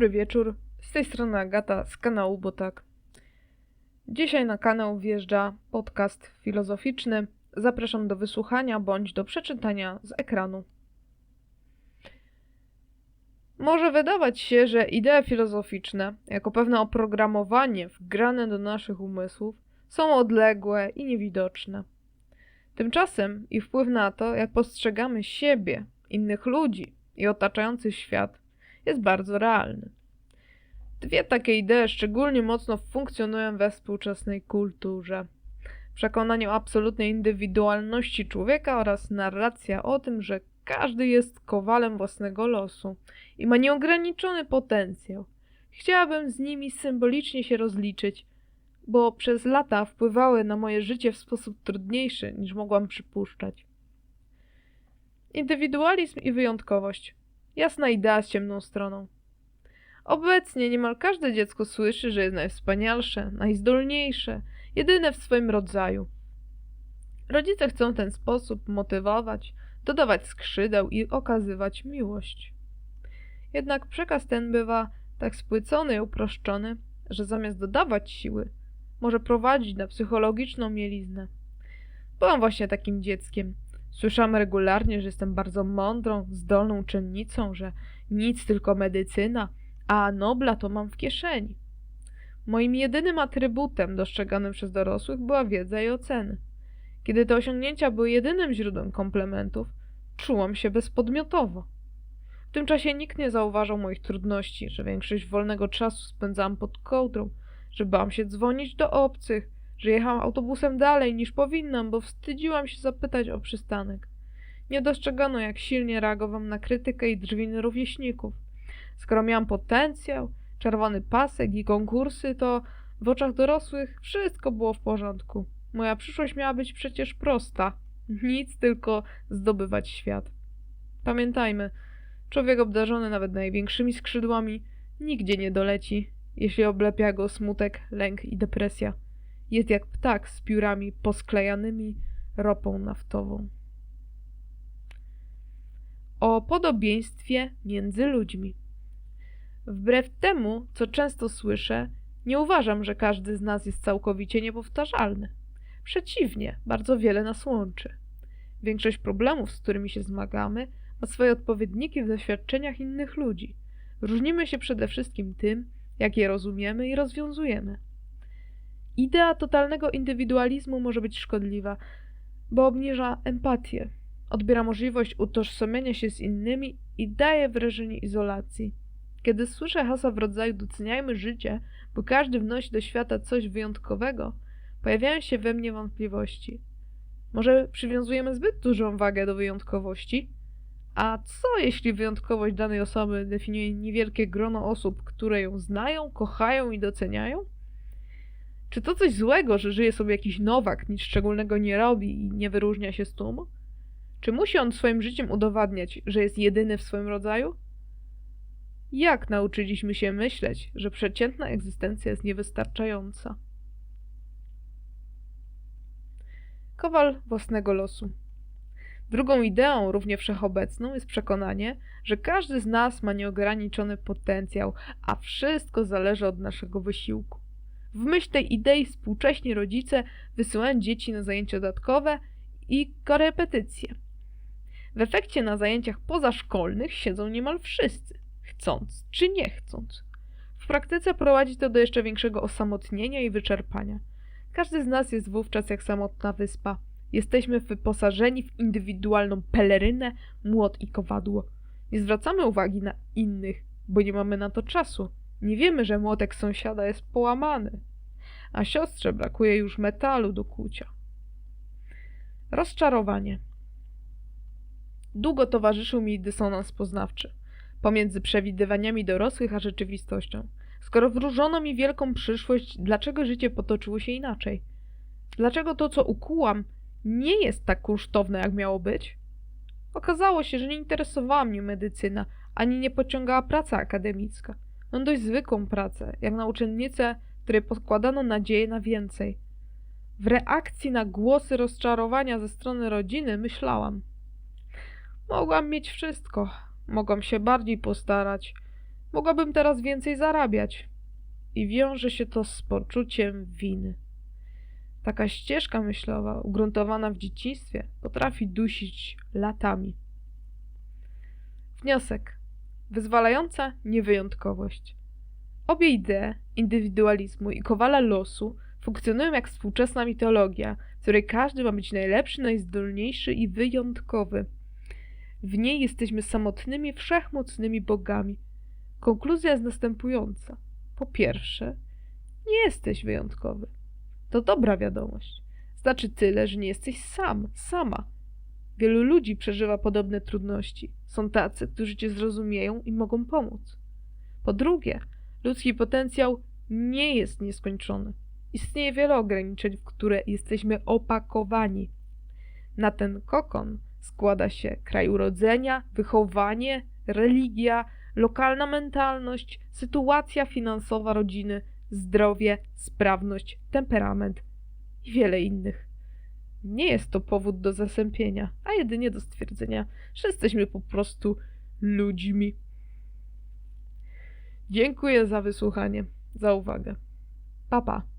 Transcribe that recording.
Dobry wieczór, z tej strony Agata z kanału Bo tak. Dzisiaj na kanał wjeżdża podcast filozoficzny. Zapraszam do wysłuchania bądź do przeczytania z ekranu. Może wydawać się, że idee filozoficzne, jako pewne oprogramowanie wgrane do naszych umysłów, są odległe i niewidoczne. Tymczasem ich wpływ na to, jak postrzegamy siebie, innych ludzi i otaczający świat, jest bardzo realny. Dwie takie idee szczególnie mocno funkcjonują we współczesnej kulturze. Przekonanie o absolutnej indywidualności człowieka oraz narracja o tym, że każdy jest kowalem własnego losu i ma nieograniczony potencjał. Chciałabym z nimi symbolicznie się rozliczyć, bo przez lata wpływały na moje życie w sposób trudniejszy niż mogłam przypuszczać. Indywidualizm i wyjątkowość. Jasna idea z ciemną stroną. Obecnie niemal każde dziecko słyszy, że jest najwspanialsze, najzdolniejsze, jedyne w swoim rodzaju. Rodzice chcą w ten sposób motywować, dodawać skrzydeł i okazywać miłość. Jednak przekaz ten bywa tak spłycony i uproszczony, że zamiast dodawać siły, może prowadzić na psychologiczną mieliznę. Byłam właśnie takim dzieckiem. Słyszałam regularnie, że jestem bardzo mądrą, zdolną uczennicą, że nic tylko medycyna, a Nobla to mam w kieszeni. Moim jedynym atrybutem dostrzeganym przez dorosłych była wiedza i oceny. Kiedy te osiągnięcia były jedynym źródłem komplementów, czułam się bezpodmiotowo. W tym czasie nikt nie zauważał moich trudności, że większość wolnego czasu spędzałam pod kołdrą, że bałam się dzwonić do obcych, że jechałam autobusem dalej niż powinnam, bo wstydziłam się zapytać o przystanek. Nie dostrzegano, jak silnie reagowałam na krytykę i drwiny rówieśników. Skoro miałam potencjał, czerwony pasek i konkursy, to w oczach dorosłych wszystko było w porządku. Moja przyszłość miała być przecież prosta. Nic, tylko zdobywać świat. Pamiętajmy, człowiek obdarzony nawet największymi skrzydłami nigdzie nie doleci, jeśli oblepia go smutek, lęk i depresja. Jest jak ptak z piórami posklejanymi ropą naftową. O podobieństwie między ludźmi. Wbrew temu, co często słyszę, nie uważam, że każdy z nas jest całkowicie niepowtarzalny. Przeciwnie, bardzo wiele nas łączy. Większość problemów, z którymi się zmagamy, ma swoje odpowiedniki w doświadczeniach innych ludzi. Różnimy się przede wszystkim tym, jak je rozumiemy i rozwiązujemy. Idea totalnego indywidualizmu może być szkodliwa, bo obniża empatię, odbiera możliwość utożsamiania się z innymi i daje wrażenie izolacji. Kiedy słyszę hasła w rodzaju doceniajmy życie, bo każdy wnosi do świata coś wyjątkowego, pojawiają się we mnie wątpliwości. Może przywiązujemy zbyt dużą wagę do wyjątkowości? A co jeśli wyjątkowość danej osoby definiuje niewielkie grono osób, które ją znają, kochają i doceniają? Czy to coś złego, że żyje sobie jakiś nowak, nic szczególnego nie robi i nie wyróżnia się z tłumu? Czy musi on swoim życiem udowadniać, że jest jedyny w swoim rodzaju? Jak nauczyliśmy się myśleć, że przeciętna egzystencja jest niewystarczająca? Kowal własnego losu. Drugą ideą, równie wszechobecną, jest przekonanie, że każdy z nas ma nieograniczony potencjał, a wszystko zależy od naszego wysiłku. W myśl tej idei współcześni rodzice wysyłają dzieci na zajęcia dodatkowe i korepetycje. W efekcie na zajęciach pozaszkolnych siedzą niemal wszyscy, chcąc czy nie chcąc. W praktyce prowadzi to do jeszcze większego osamotnienia i wyczerpania. Każdy z nas jest wówczas jak samotna wyspa. Jesteśmy wyposażeni w indywidualną pelerynę, młot i kowadło. Nie zwracamy uwagi na innych, bo nie mamy na to czasu. Nie wiemy, że młotek sąsiada jest połamany, a siostrze brakuje już metalu do kłucia. Rozczarowanie. Długo towarzyszył mi dysonans poznawczy pomiędzy przewidywaniami dorosłych a rzeczywistością. Skoro wróżono mi wielką przyszłość, dlaczego życie potoczyło się inaczej? Dlaczego to, co ukułam, nie jest tak kunsztowne, jak miało być? Okazało się, że nie interesowała mnie medycyna, ani nie pociągała praca akademicka. Mam dość zwykłą pracę, jak na uczennicę, której pokładano nadzieję na więcej. W reakcji na głosy rozczarowania ze strony rodziny myślałam. Mogłam mieć wszystko, mogłam się bardziej postarać, Mogłabym teraz więcej zarabiać. I wiąże się to z poczuciem winy. Taka ścieżka myślowa, ugruntowana w dzieciństwie, potrafi dusić latami. Wniosek. Wyzwalająca niewyjątkowość. Obie idee indywidualizmu i kowala losu funkcjonują jak współczesna mitologia, w której każdy ma być najlepszy, najzdolniejszy i wyjątkowy. W niej jesteśmy samotnymi, wszechmocnymi bogami. Konkluzja jest następująca. Po pierwsze, nie jesteś wyjątkowy. To dobra wiadomość. Znaczy tyle, że nie jesteś sam, sama. Wielu ludzi przeżywa podobne trudności. Są tacy, którzy cię zrozumieją i mogą pomóc. Po drugie, ludzki potencjał nie jest nieskończony. Istnieje wiele ograniczeń, w które jesteśmy opakowani. Na ten kokon składa się kraj urodzenia, wychowanie, religia, lokalna mentalność, sytuacja finansowa rodziny, zdrowie, sprawność, temperament i wiele innych. Nie jest to powód do zasępienia, a jedynie do stwierdzenia, że jesteśmy po prostu ludźmi. Dziękuję za wysłuchanie, za uwagę. Pa, pa.